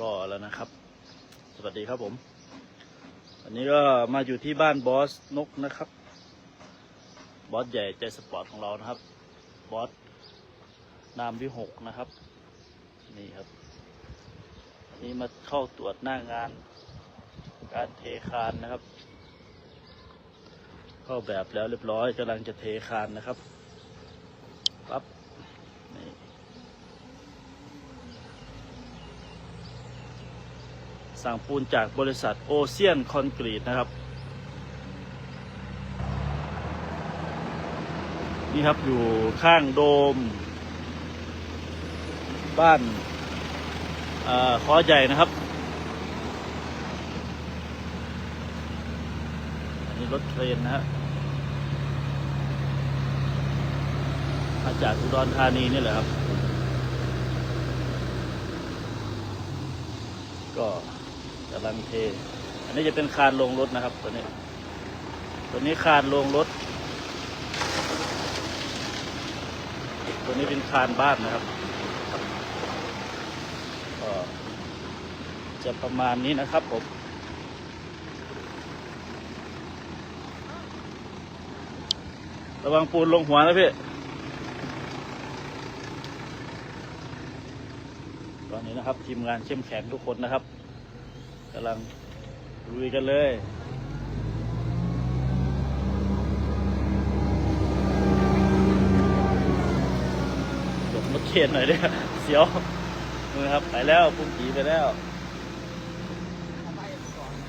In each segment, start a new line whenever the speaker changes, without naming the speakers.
ก็แล้วนะครับ สวัสดีครับผมอันนี้ก็มาอยู่ที่บ้านบอสนกนะครับ บอสใหญ่ใจสปอร์ตของเรานะครับ บอสนามวิหกนะครับ นี่ครับอันนี้มาเข้าตรวจหน้างาน การเทคานนะครับ เข้าแบบแล้วเรียบร้อยกำลังจะเทคานนะครับ สั่งปูนจากบริษัทโอเชียนคอนกรีตนะครับ นี่ครับอยู่ข้างโดม บ้านอ่อใหญ่นะครับอันนี้รถเครนนะฮะมาจากอุดรธานีนี่แหละครับ ก็ำลังเท อันนี้จะเป็นคานลงรถนะครับ ตัวนี้ ตัวนี้คานลงรถ ตัวนี้เป็นคานบ้านนะครับก็จะประมาณนี้นะครับผมระวังปูนลงหัวนะพี่ ตอนนี้นะครับ ทีมงานเข้มแข็งทุกคนนะครับำลังลุยกันเลยหลบรถเข็นหน่อยด้วยเสียวมือครับไปแล้วพุ่งผีไปแล้ว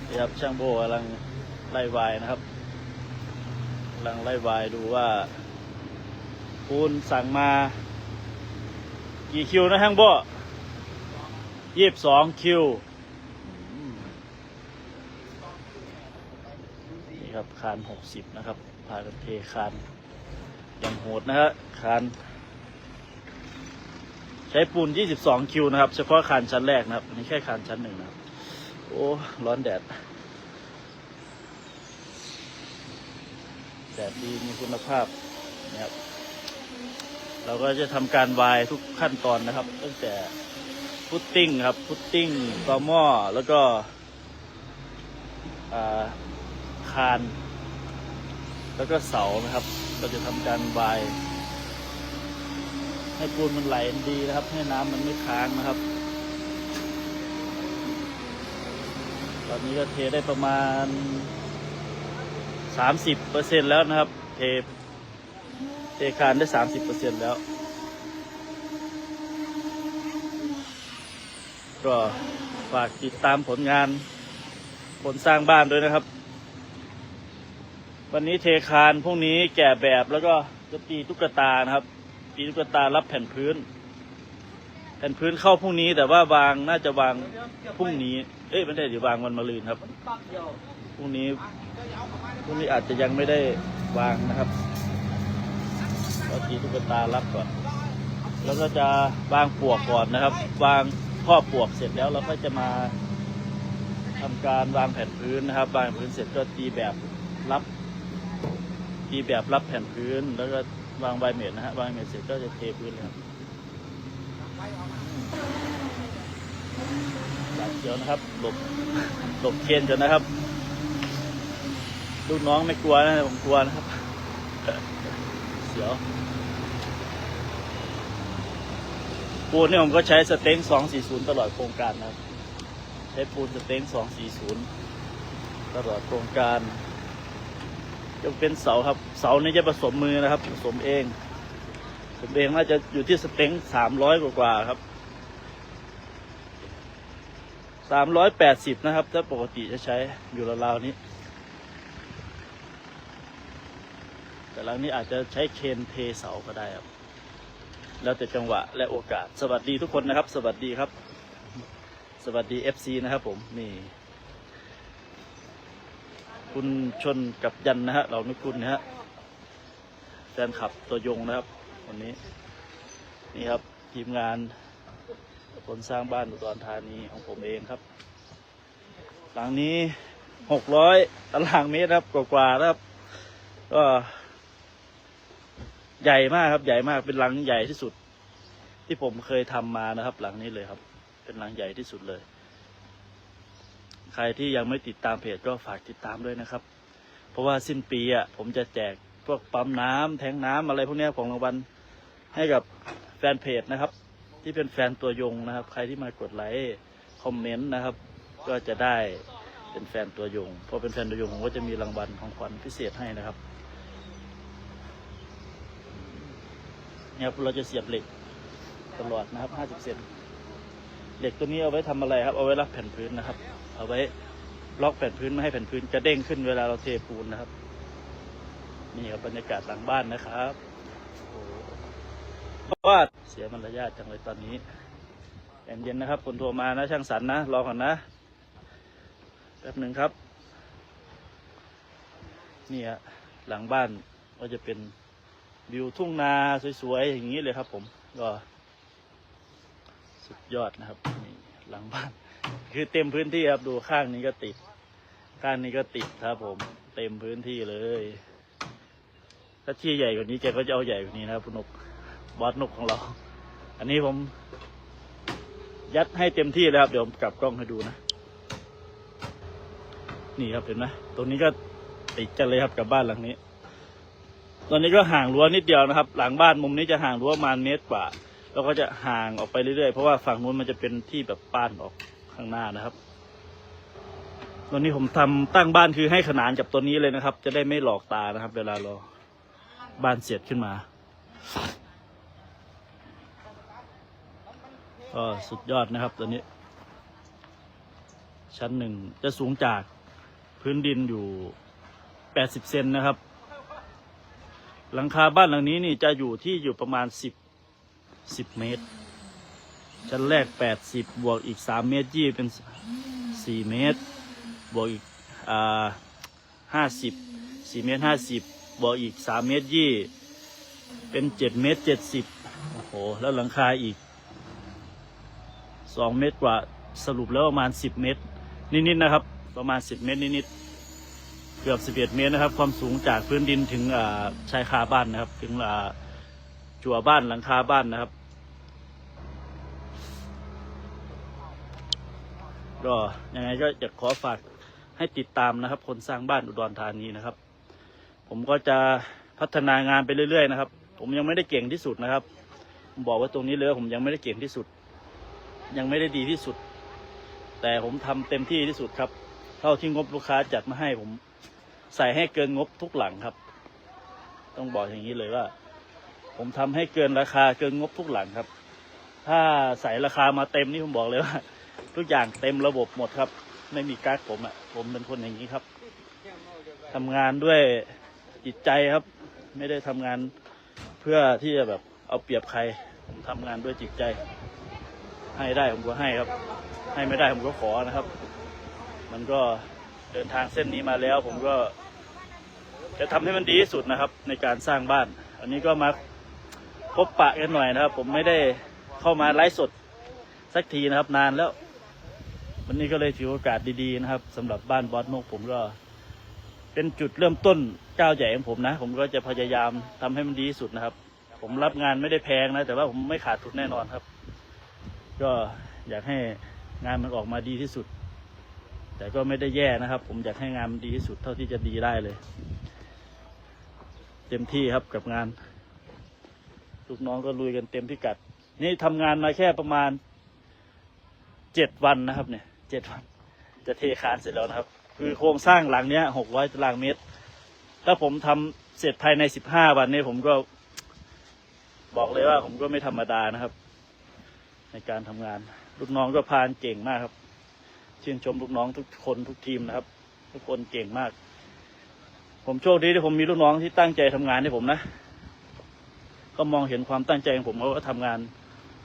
นี่ครับช่างโบกำลังไล่วายนะครับกำลังไล่วายดูว่าปูนสั่งมา กี่คิวนะช่างโบยี่สิบสองคิวอืม นี่ครับ คานหกสิบนะครับพากันเทคานอย่างโหดนะฮะคาน ใช้ปูนยี่สิบสองคิวนะครับ เฉพาะคานชั้นแรกนะครับ อันนี้แค่คานชั้นหนึ่งนะครับ โอ้ ร้อนแดด แดดดีมีคุณภาพนะครับ เราก็จะทำการวายทุกขั้นตอนนะครับ ตั้งแต่พุตติ้งครับ พุตติ้งต่อหม้อแล้วก็อ่า คานแล้วก็เสานะครับ เราจะทำการบาย ให้ปูนมันไหลดีนะครับ ให้น้ำมันไม่ค้างนะครับ ตอนนี้ก็เทได้ประมาณสามสิบเปอร์เซ็นแล้วนะครับ เทเทคานได้สามสิบเปอร์เซ็นแล้ว ก็ฝากติดตามผลงานผลสร้างบ้านด้วยนะครับ วันนี้เทคานพรุ่งนี้แก่แบบแล้วก็จะตีตุ๊กตานะครับ ตีตุ๊กตารับแผ่นพื้น แผ่นพื้นเข้าพรุ่งนี้แต่ว่าวางน่าจะวางพรุ่งนี้ เอ้ยไม่ได้เดี๋ยววางวันมะรืนครับพรุ่งนี้พรุ่งนี้อาจจะยังไม่ได้วางนะครับเราตีตุ๊กตารับก่อน แล้วก็จะวางปวกก่อนนะครับ วางครอบปวกเสร็จแล้วเราก็จะมาทำการวางแผ่นพื้นนะครับ วางแผ่นพื้นเสร็จก็ตีแบบรับ ตีแบบรับแผ่นพื้น แล้วก็วางใบเม็ดนะฮะวางใบเม็ดเสร็จก็จะเทพื้นเลยครับหลับเดียวนะครับ หลบหลบเคนจนนะครับ ลูกน้องไม่กลัวนะผมกลัวนะครับ เสียวปูนเนี่ยผมก็ใช้สเต็ง240 ตลอดโครงการนะครับ ใช้ปูนสเต็ง240 ตลอดโครงการ ยกเป็นเสาครับ เสานี่จะผสมมือนะครับ ผสมเองผสมเองน่าจะอยู่ที่สเต็ง300กว่ากว่าครับ380นะครับ ถ้าปกติจะใช้อยู่ราวๆนี้ แต่หลังนี้อาจจะใช้เคนเทเสาก็ได้ครับ แล้วแต่จังหวะและโอกาส สวัสดีทุกคนนะครับ สวัสดีครับ สวัสดี FC นะครับผม นี่ คุณชนกับยันนะฮะเราไม่คุณนะฮะแฟนขับตัวยงนะครับวันนี้ นี่ครับทีมงานคนสร้างบ้านอุดรธานีของผมเองครับ หลังนี้หกร้อยตารางเมตรครับ กว่าๆครับ ก็ใหญ่มากครับ ใหญ่มากเป็นหลังใหญ่ที่สุด ที่ผมเคยทำมานะครับ หลังนี้เลยครับ เป็นหลังใหญ่ที่สุดเลย รที่ยังไม่ติดตามเพจก็ฝากติดตามด้วยนะครับ เพราะว่าสิ้นปีอะผมจะแจกพวกปั๊มน้ำแทงน้ำอะไรพวกนี้ของรางวัลให้กับแฟนเพจนะครับ ที่เป็นแฟนตัวยงนะครับ ใครที่มากดไลค์คอมเมนต์นะครับ ก็จะได้เป็นแฟนตัวยงพอเป็นแฟนตัวยงผมก็จะมีรางวัลของขวัญพิเศษให้นะครับเนี่ยครับเราจะเสียบเหล็กตลอดนะครับ 50 เซนเหล็กตัวนี้เอาไว้ทำอะไรครับ เอาไว้รับแผ่นพื้นนะครับ เอาไว้ล็อกแผ่นพื้นไม่ให้แผ่นพื้นกระเด้งขึ้นเวลาเราเทปูนนะครับ นี่ครับบรรยากาศหลังบ้านนะครับโอ้โหเพราะว่าเสียมารยาทจังเลยตอนนี้แอนเย็นนะครับคนโทรมานะช่างสันนะรอก่อนนะแป๊บหนึ่งครับนี่ฮะหลังบ้านก็จะเป็นวิวทุ่งนาสวยๆอย่างนี้เลยครับ ผมก็สุดยอดนะครับนี่หลังบ้าน คือเต็มพื้นที่ครับดูข้างนี้ก็ติด ข้างนี้ก็ติดครับ ผม เต็มพื้นที่เลย ถ้าที่ใหญ่กว่านี้แกก็จะเอาใหญ่กว่านี้นะครับนกบอสนกของเรา อันนี้ผม ยัดให้เต็มที่แล้วครับเดี๋ยวกลับกล้องให้ดูนะนี่ครับเห็นไหมตรงนี้ก็ติดกันเลยครับกับบ้านหลังนี้ ตอนนี้ก็ห่างรั้วนิดเดียวนะครับ หลังบ้านมุมนี้จะห่างรั้วประมาณเมตรกว่า แล้วก็จะห่างออกไปเรื่อยๆ เพราะว่าฝั่งนู้นมันจะเป็นที่แบบป้านออก ข้างหน้านะครับตอนนี้ผมทำตั้งบ้านคือให้ขนานกับตัวนี้เลยนะครับ จะได้ไม่หลอกตานะครับ เวลาเราบ้านเสร็จขึ้นมาก็สุดยอดนะครับตัวนี้ ชั้นหนึ่งจะสูงจากพื้นดินอยู่ 80 เซนนะครับ หลังคาบ้านหลังนี้นี่จะอยู่ที่อยู่ประมาณ 10 10 เมตร ชั้นแรก80บวกอีก3เมตรยี่เป็น4เมตร บวกอีกอ่า50 4เมตร50บบวกอีก3เมตรยี่เป็น7เมตร70โอ้โห แล้วหลังคาอีก2เมตรกว่าสรุปแล้วประมาณ10เมตร นิดๆนะครับ ประมาณ10เมตรนิดๆเกือบ11เมตรนะครับ ความสูงจากพื้นดินถึงชายคาบ้านนะครับ ถึงจั่วบ้านหลังคาบ้านนะครับ ก็ยังไงก็อยากขอฝากให้ติดตามนะครับ คนสร้างบ้านอุดรธานีนะครับ ผมก็จะพัฒนางานไปเรื่อยๆนะครับ ผมยังไม่ได้เก่งที่สุดนะครับผมบอกว่าตรงนี้เลยว่าผมยังไม่ได้เก่งที่สุด ยังไม่ได้ดีที่สุด แต่ผมทำเต็มที่ที่สุดครับ เท่าที่งบลูกค้าจัดมาให้ผมใส่ให้เกินงบทุกหลังครับ ต้องบอกอย่างนี้เลยว่า ผมทำให้เกินราคาเกินงบทุกหลังครับ ถ้าใส่ราคามาเต็มนี่ผมบอกเลยว่า ทุกอย่างเต็มระบบหมดครับ ไม่มีกักผมอะ่ะ ผมเป็นคนอย่างนี้ครับทำงานด้วยจิตใจครับ ไม่ได้ทำงานเพื่อที่จะแบบเอาเปรียบใคร ผมทำงานด้วยจิตใจ ให้ได้ผมก็ให้ครับ ให้ไม่ได้ผมก็ขอนะครับ มันก็เดินทางเส้นนี้มาแล้ว ผมก็จะทำให้มันดีที่สุดนะครับ ในการสร้างบ้าน อันนี้ก็มาพบปะกันหน่อยนะครับ ผมไม่ได้เข้ามาไลฟ์สดสักทีนะครับนานแล้ว วันนี้ก็เลยถือโอกาสดีๆนะครับสำหรับบ้านบอสนกผมก็เป็นจุดเริ่มต้นก้าวใหญ่ของผมนะ ผมก็จะพยายามทำให้มันดีที่สุดนะครับ ผมรับงานไม่ได้แพงนะ แต่ว่าผมไม่ขาดทุนแน่นอนครับ ก็อยากให้งานมันออกมาดีที่สุด แต่ก็ไม่ได้แย่นะครับ ผมอยากให้งานมันดีที่สุดเท่าที่จะดีได้เลย เต็มที่ครับกับงาน ลูกน้องก็ลุยกันเต็มพิกัด นี่ทำงานมาแค่ประมาณเจ็ดวันนะครับเนี่ย เจ็ดวันจะเทคานเสร็จแล้วนะครับ คือโครงสร้างหลังเนี้ยหกร้อยตารางเมตร ถ้าผมทำเสร็จภายในสิบห้าวันนี้ผมก็ บอกเลยว่าผมก็ไม่ธรรมดานะครับ ในการทำงาน ลูกน้องก็พานเก่งมากครับชื่นชมลูกน้องทุกคนทุกทีมนะครับ ทุกคนเก่งมาก ผมโชคดีที่ผมมีลูกน้องที่ตั้งใจทำงานให้ผมนะก็มองเห็นความตั้งใจของผมเขาก็ทำงาน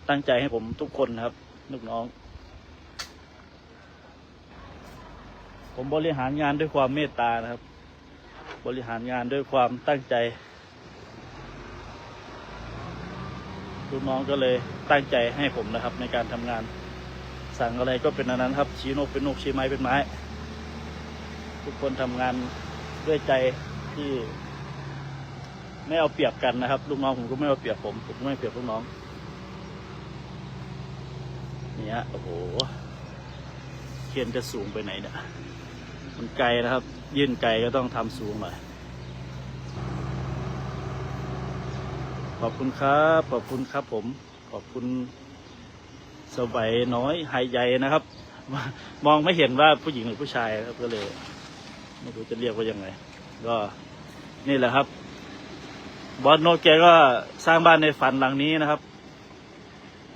ตั้งใจให้ผมทุกคนนะครับ ลูกน้อง ผมบริหารงานด้วยความเมตตานะครับ บริหารงานด้วยความตั้งใจลูกน้องก็เลยตั้งใจให้ผมนะครับ ในการทำงาน สั่งอะไรก็เป็นอันนั้นครับ ชี้นกเป็นนกชี้ไม้เป็นไม้ ทุกคนทำงานด้วยใจที่ ไม่เอาเปรียบกันนะครับ ลูกน้องผมก็ไม่เอาเปรียบผมผมไม่เอาเปรียบลูกน้องเนี่ฮะโอ้โหชเคนจะสูงไปไหนเนี่ย มันไกลนะครับ ยื่นไกลก็ต้องทำสูงหน่อยขอบคุณครับขอบคุณครับผมขอบคุณสบายน้อยหายใหญ่นะครับ มองไม่เห็นว่าผู้หญิงหรือผู้ชายครับก็เลย ไม่รู้จะเรียกว่ายังไง ก็นี่แหละครับบอสโนตแกก็สร้างบ้านในฝันหลังนี้นะครับ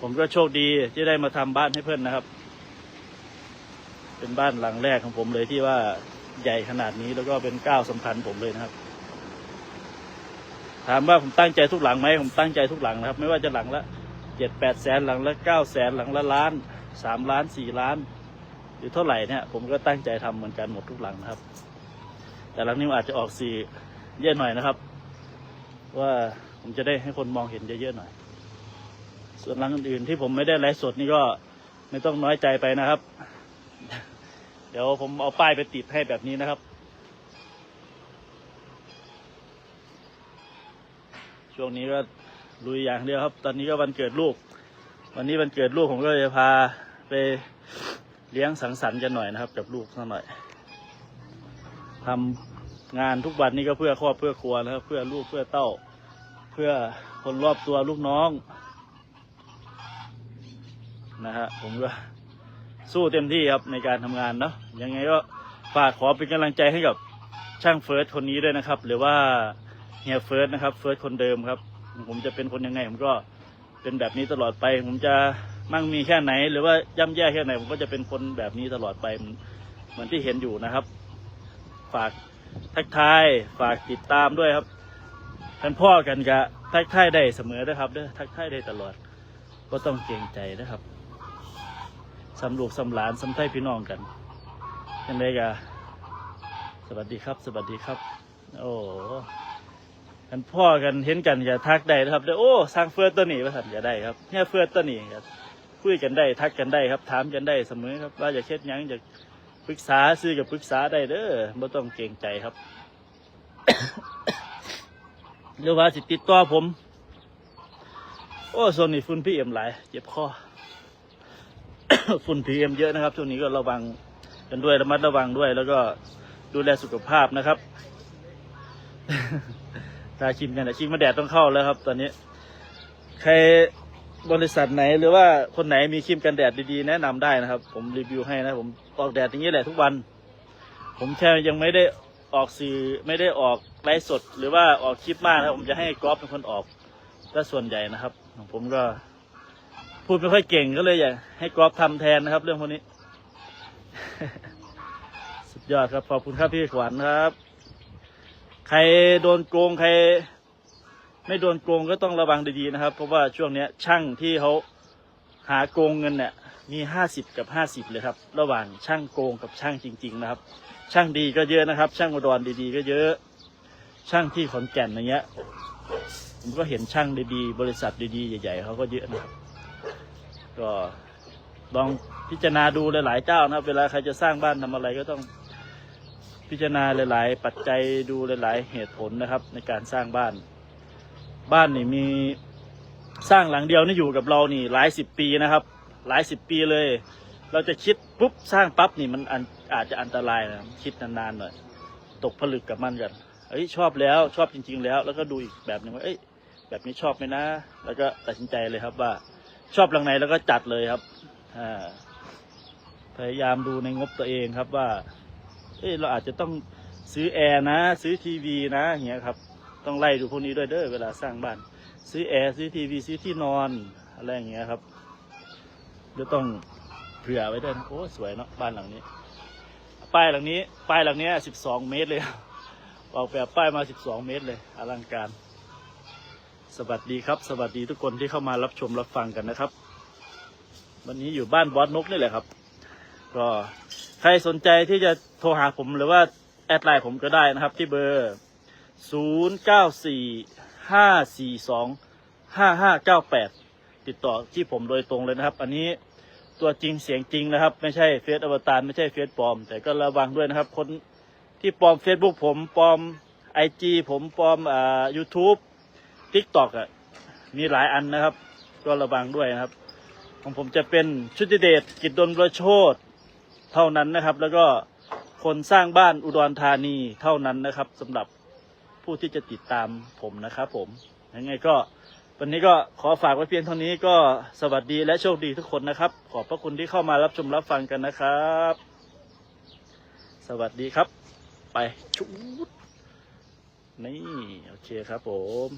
ผมก็โชคดีที่ได้มาทำบ้านให้เพื่อนนะครับ เป็นบ้านหลังแรกของผมเลยที่ว่าใหญ่ขนาดนี้แล้วก็เป็นก้าวสำคัญผมเลยนะครับ ถามว่าผมตั้งใจทุกหลังไหมผมตั้งใจทุกหลังนะครับ ไม่ว่าจะหลังละเจ็ดแปดแสนหลังละเก้าแสนหลังละล้านสามล้านสี่ล้าน หรือเท่าไหร่เนี่ย ผมก็ตั้งใจทำเหมือนกันหมดทุกหลังนะครับ แต่หลังนี้อาจจะออกสีเยอะหน่อยนะครับ ว่าผมจะได้ให้คนมองเห็นเยอะๆหน่อย ส่วนหลังอื่นๆที่ผมไม่ได้ไลฟ์สดนี่ก็ไม่ต้องน้อยใจไปนะครับ เดี๋ยวผมเอาป้ายไปติดให้แบบนี้นะครับ ช่วงนี้ก็ลุยอย่างเดียวครับ ตอนนี้ก็วันเกิดลูก วันนี้วันเกิดลูกผมก็จะพาไปเลี้ยงสังสรรค์กันหน่อยนะครับ กับลูกสักหน่อยทำงานทุกวันนี้ก็เพื่อครอบเพื่อครัวนะครับ เพื่อลูกเพื่อเต้า เพื่อคนรอบตัวลูกน้อง นะฮะผมก็ สู้เต็มที่ครับในการทำงานเนาะยังไงก็ฝากขอเป็นกำลังใจให้กับช่างเฟิร์สคนนี้ด้วยนะครับ หรือว่าเฮียเฟิร์สนะครับเฟิร์สคนเดิมครับ ผมจะเป็นคนยังไง ผมก็เป็นแบบนี้ตลอดไป ผมจะมั่งมีแค่ไหน หรือว่าย่ำแย่แค่ไหน ผมก็จะเป็นคนแบบนี้ตลอดไปเหมือนเหมือนที่เห็นอยู่นะครับ ฝากทักทายฝากติดตามด้วยครับท่านพ่อกันกะทักทายได้เสมอนะครับเด้อทักทายได้ตลอด ก็ต้องเกรงใจนะครับ สำลูกสำหลานสำไทยพี่น้องกันยังไงกะสวัสดีครับ สวัสดีครับ โอ้ท่านพ่อกันเห็นกันอย่าทักได้นะครับเด้โอ้สร้างเฟือตัวนี้ว่าท่านอย่าได้ครับเนี่ยเฟือตัวนี้ครับคุยกันได้ทักกันได้ครับ ถามกันได้เสมอครับ ว่าจะเช็ดยังจะปรึกษาซื้อกับปรึกษาได้เด้อไม่ต้องเกรงใจครับหรือว่าสิติดต่อผม โอ้โซนนี้ฝุ่นพี่เอ็มหลายเจ็บคอ ฝุ่นพีเอ็มเยอะนะครับ ช่วงนี้ก็ระวังกันด้วยระมัดระวังด้วย แล้วก็ดูแลสุขภาพนะครับตาชิมกันแต่ชิมมาแดดต้องเข้าแล้วครับ ตอนนี้ ใครบริษัทไหนหรือว่าคนไหนมีครีมกันแดดดีๆ แนะนำได้นะครับ ผมรีวิวให้นะ ผมออกแดดอย่างนี้แหละทุกวัน ผมแค่ยังไม่ได้ออกสื่อไม่ได้ออกไลฟ์สด หรือว่าออกคลิปมากนะผมจะให้กรอบเป็นคนออกก็ส่วนใหญ่นะครับของผมก็ พูดไม่ค่อยเก่งก็เลยอยากให้กรอบทำแทนนะครับ เรื่องพวกนี้ สุดยอดครับ ขอบคุณครับพี่ขวัญครับ ใครโดนโกงใคร ไม่โดนโกงก็ต้องระวังดีๆนะครับ เพราะว่าช่วงเนี้ย ช่างที่เขาหาโกงเงินเนี่ยมีห้าสิบกับห้าสิบเลยครับ ระหว่างช่างโกงกับช่างจริง ๆ นะครับ ช่างดีก็เยอะนะครับ ช่างอุดรดีๆ ก็เยอะ ช่างที่ขอนแก่นอย่างเงี้ยผมก็เห็นช่างดีๆบริษัทดีๆใหญ่ๆเขาก็เยอะนะครับ ก็ลองพิจารณาดูหลายๆเจ้านะครับ เวลาใครจะสร้างบ้านทำอะไรก็ต้องพิจารณาหลาย ๆ ปัจจัยดูหลาย ๆ เหตุผลนะครับ ในการสร้างบ้าน บ้านนี่มีสร้างหลังเดียวนี่อยู่กับเรานี่หลายสิบปีนะครับ หลายสิบปีเลย เราจะคิดปุ๊บสร้างปั๊บนี่มันอันอาจจะอันตรายนะคิดนานๆหน่อยตกผลึกกับมันกันเอ้ยชอบแล้วชอบจริง ๆ แล้ว แล้วก็ดูอีกแบบหนึ่งว่าเอ้ยแบบนี้ชอบไหมนะ แล้วก็ตัดสินใจเลยครับว่า ชอบหลังไหนแล้วก็จัดเลยครับพยายามดูในงบตัวเองครับว่าเอ้เราอาจจะต้องซื้อแอร์นะ ซื้อทีวีนะอย่างเงี้ยครับ ต้องไล่ดูพวกนี้ด้วยเด้อเวลาสร้างบ้าน ซื้อแอร์ซื้อทีวีซื้อที่นอนอะไรอย่างเงี้ยครับเดี๋ยวต้องเผื่อไว้ด้วยนะโอ้สวยเนาะบ้านหลังนี้ ป้ายหลังนี้ ป้ายหลังนี้สิบสองเมตรเลยออกแบบป้ายมาสิบสองเมตรเลยอลังการ สวัสดีครับ สวัสดีทุกคนที่เข้ามารับชมรับฟังกันนะครับ วันนี้อยู่บ้านบอสนกนี่แหละครับ ก็ใครสนใจที่จะโทรหาผมหรือว่าแอดไลน์ผมก็ได้นะครับ ที่เบอร์ศูนย์เก้าสี่ห้าสี่สองห้าห้าเก้าแปดติดต่อที่ผมโดยตรงเลยนะครับ อันนี้ตัวจริงเสียงจริงนะครับ ไม่ใช่เฟซอวตารไม่ใช่เฟซปลอม แต่ก็ระวังด้วยนะครับ คนที่ปลอม Facebook ผมปลอมไอจีผมปลอมอ่า YouTube TikTok อะมีหลายอันนะครับ ก็ระวังด้วยนะครับ ของผมจะเป็นชุติเดชกิจดลประโชดเท่านั้นนะครับ แล้วก็คนสร้างบ้านอุดรธานีเท่านั้นนะครับสำหรับผู้ที่จะติดตามผมนะครับผมยังไงก็วันนี้ก็ขอฝากไว้เพียงเท่านี้ก็สวัสดีและโชคดีทุกคนนะครับ ขอบพระคุณที่เข้ามารับชมรับฟังกันนะครับ สวัสดีครับ ไปชุดนี่ โอเคครับผม